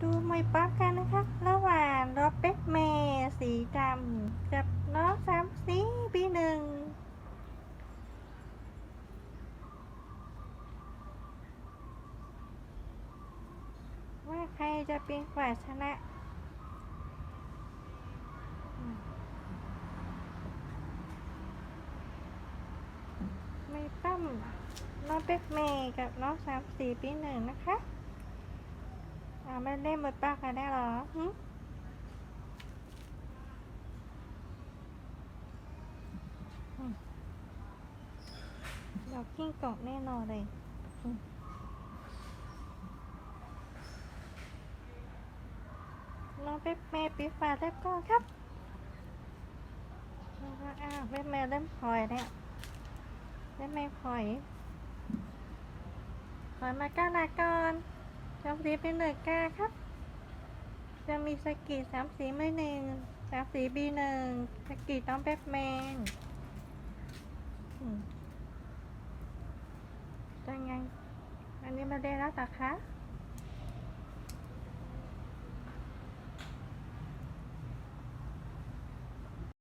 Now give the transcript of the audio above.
ดูมวยป๊อปกันนะคะ ระหว่างรถเป็กเมย์สีดำกับน้องสามสีปีหนึ่งว่าใครจะเป็นฝ่ายชนะไม่ปั้มน้องเป็กเมย์กับน้องสามสีปีหนึ่งนะคะ อ่าไม่เล่นบทป้ากันได้เหรอหึอืมเดี๋ยวกิ้งกล่องแน่นอนเลยน้องเป๊ปเมย์ปีฝาเล็บก่อนครับอ้าวเป๊ปเมย์เริ่มพลอยแล้วเป๊ปเมย์พลอยพลอยมาก้าลาก่อน จำสีเป็นหนึ่งก้าครับ จะมีสกีสามสีไม่หนึ่งสามสีบีหนึ่งสกีต้องแบทแมย์อืมจะไง อันนี้มาได้แล้วต่อคะ